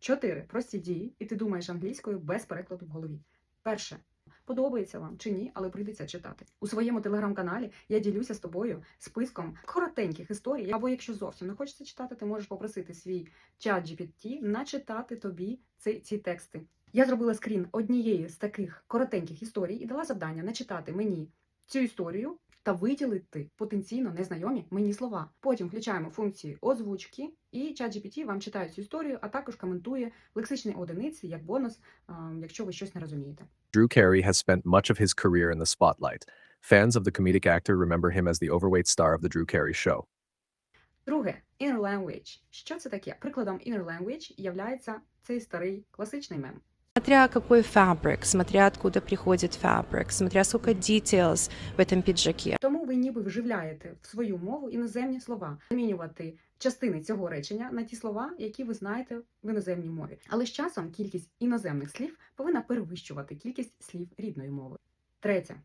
Чотири прості дії, і ти думаєш англійською без перекладу в голові. Перше. Подобається вам чи ні, але прийдеться читати. У своєму телеграм-каналі я ділюся з тобою списком коротеньких історій. Або якщо зовсім не хочеться читати, ти можеш попросити свій чат GPT начитати тобі ці, ці тексти. Я зробила скрін однієї з таких коротеньких історій і дала завдання начитати мені цю історію та виділити потенційно незнайомі мені слова. Потім включаємо функції озвучки, і ChatGPT вам читає цю історію, а також коментує лексичні одиниці як бонус, якщо ви щось не розумієте. Drew Carey has spent much of his career in the spotlight. Fans of the comedic actor remember him as the overweight star of The Drew Carey Show. Друге, inner language. Що це таке? Прикладом inner language являється цей старий класичний мем. Смотря какой фабрик, смотря откуда приходит фабрик, смотря сколько details в этом пиджаке. Тому ви ніби вживляєте в свою мову іноземні слова, замінювати частини цього речення на ті слова, які ви знаєте в іноземній мові. Але з часом кількість іноземних слів повинна перевищувати кількість слів рідної мови. Третє.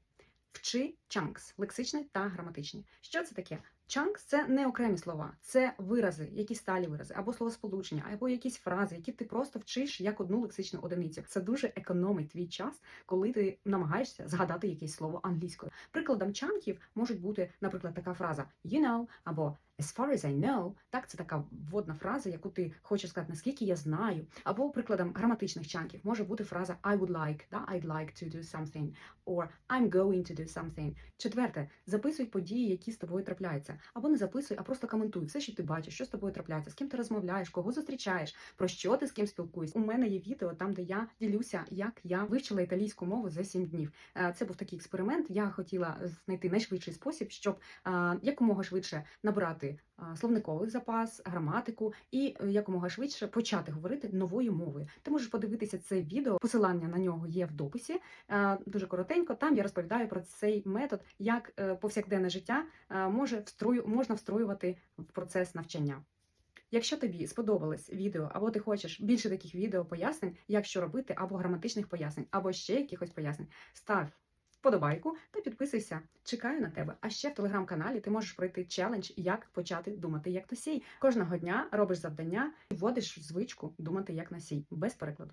Вчи chunks – лексичні та граматичні. Що це таке? Chunks – це не окремі слова, це вирази, якісь сталі вирази, або словосполучення, або якісь фрази, які ти просто вчиш як одну лексичну одиницю. Це дуже економить твій час, коли ти намагаєшся згадати якесь слово англійською. Прикладом чанків можуть бути, наприклад, така фраза you know або as far as I know. Так, це така вводна фраза, яку ти хочеш сказати, наскільки я знаю. Або прикладом граматичних чанків може бути фраза I would like, да, I'd like to do something, or I'm going to do something. Четверте, записуй події, які з тобою трапляються. Або не записуй, а просто коментуй все, що ти бачиш, що з тобою трапляється, з ким ти розмовляєш, кого зустрічаєш, про що ти з ким спілкуєшся. У мене є відео там, де я ділюся, як я вивчила італійську мову за 7 днів. Е, Це був такий експеримент. Я хотіла знайти найшвидший спосіб, щоб е, якомога швидше набрати словниковий запас, граматику і е, якомога швидше почати говорити новою мовою. Ти можеш подивитися це відео. Посилання на нього є в дописі. Е, Дуже коротенько. Там я розповідаю про цей метод, як е, повсякденне життя е, може встрою можна встроювати в процес навчання. Якщо тобі сподобалось відео, або ти хочеш більше таких відео пояснень, як що робити, або граматичних пояснень, або ще якихось пояснень, став вподобайку та підписуйся. Чекаю на тебе. А ще в телеграм-каналі ти можеш пройти челендж, як почати думати як носій. Кожного дня робиш завдання і вводиш звичку думати як носій без перекладу.